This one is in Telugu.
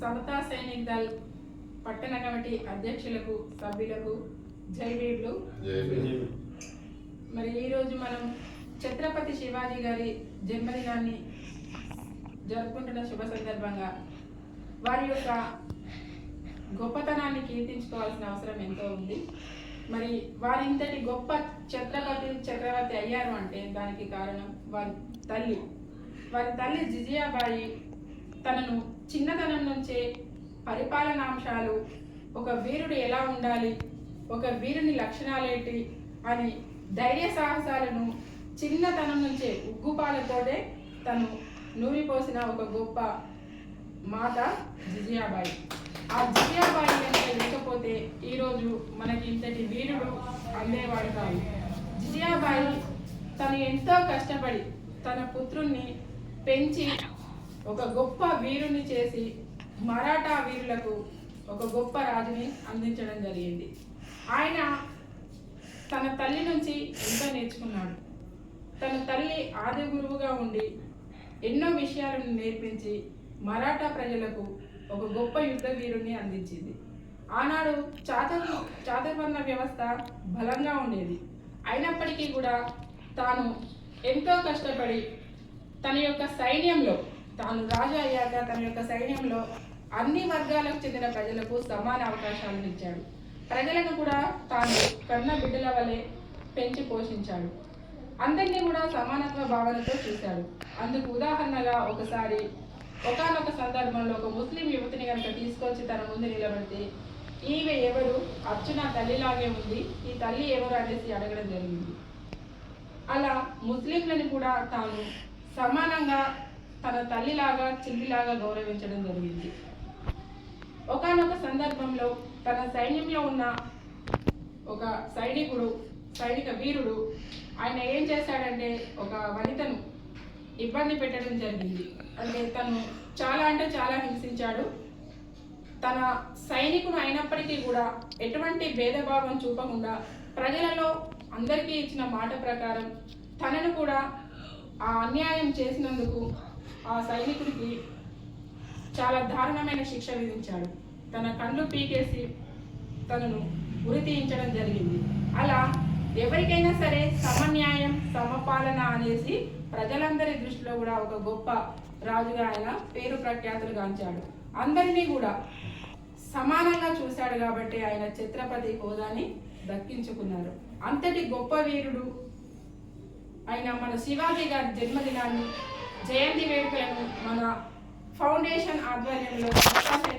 సమతా సైనిక్ దళ్ పట్టణ కమిటీ అధ్యక్షులకు సభ్యులకు జై వీర్లు మరి ఈరోజు మనం ఛత్రపతి శివాజీ గారి జన్మదినాన్ని జరుపుకుంటున్న శుభ సందర్భంగా వారి యొక్క గొప్పతనాన్ని కీర్తించుకోవాల్సిన అవసరం ఎంతో ఉంది. మరి వారి ఇంతటి గొప్ప ఛత్రపతి చక్రవర్తి అయ్యారు అంటే దానికి కారణం వారి తల్లి. వారి తల్లి జిజియాబాయి తనను చిన్నతనం నుంచే పరిపాలనాంశాలు ఒక వీరుడు ఎలా ఉండాలి ఒక వీరుని లక్షణాలేంటి అని ధైర్య సాహసాలను చిన్నతనం నుంచే ఉగ్గుపాలతోనే తను నూరిపోసిన ఒక గొప్ప మాత జిజియాబాయి. ఆ జిజియాబాయి కనుక లేకపోతే ఈరోజు మనకి ఇంతటి వీరుడు అందేవాడు కాదు. జిజియాబాయి తను ఎంతో కష్టపడి తన పుత్రుణ్ణి పెంచి ఒక గొప్ప వీరుని చేసి మరాఠా వీరులకు ఒక గొప్ప రాజుని అందించడం జరిగింది. ఆయన తన తల్లి నుంచి ఎంతో నేర్చుకున్నాడు? తన తల్లి ఆది గురువుగా ఉండి ఎన్నో విషయాలను నేర్పించి మరాఠా ప్రజలకు ఒక గొప్ప యుద్ధ వీరుని అందించింది. ఆనాడు చాతుర్ చాతుర్వర్ణ వ్యవస్థ బలంగా ఉండేది. అయినప్పటికీ కూడా తాను ఎంతో కష్టపడి తన యొక్క సైన్యంలో తాను రాజు అయ్యాక తన యొక్క సైన్యంలో అన్ని వర్గాలకు చెందిన ప్రజలకు సమాన అవకాశాలను ఇచ్చాడు. ప్రజలను కూడా తాను కన్న బిడ్డల వలె పెంచి పోషించాడు. అందరినీ కూడా సమానత్వ భావనతో చూశాడు. అందుకు ఉదాహరణగా ఒకసారి ఒకనొక సందర్భంలో ఒక ముస్లిం యువతిని కనుక తీసుకొచ్చి తన ముందు నిలబడితే ఈమె ఎవరు? అర్చున తల్లిలాగే ఉంది. ఈ తల్లి ఎవరు? అనేసి అడగడం జరిగింది. అలా ముస్లింలను కూడా తాను సమానంగా తన తల్లిలాగా చెల్లిలాగా గౌరవించడం జరిగింది. ఒకానొక సందర్భంలో తన సైన్యంలో ఉన్న ఒక సైనికుడు సైనిక వీరుడు ఆయన ఏం చేశాడంటే ఒక వనితను ఇబ్బంది పెట్టడం జరిగింది. అంటే తను చాలా అంటే చాలా హింసించాడు. తన సైనికుడు అయినప్పటికీ కూడా ఎటువంటి భేదభావం చూపకుండా ప్రజలలో అందరికీ ఇచ్చిన మాట ప్రకారం తనను కూడా ఆ అన్యాయం చేసినందుకు ఆ సైనికుడికి చాలా దారుణమైన శిక్ష విధించాడు. తన కళ్ళు పీకేసి తనను ఉరి తీయించడం జరిగింది. అలా ఎవరికైనా సరే సమన్యాయం సమపాలన అనేసి ప్రజలందరి దృష్టిలో కూడా ఒక గొప్ప రాజుగా ఆయన పేరు ప్రఖ్యాతులు గాంచాడు. అందరినీ కూడా సమానంగా చూశాడు కాబట్టి ఆయన ఛత్రపతి హోదాని దక్కించుకున్నారు. అంతటి గొప్ప వీరుడు ఆయన మన శివాజీ గారి జన్మదినాన్ని జయంతి వేడుకలను మన ఫౌండేషన్ ఆధ్వర్యంలో సభ్యుల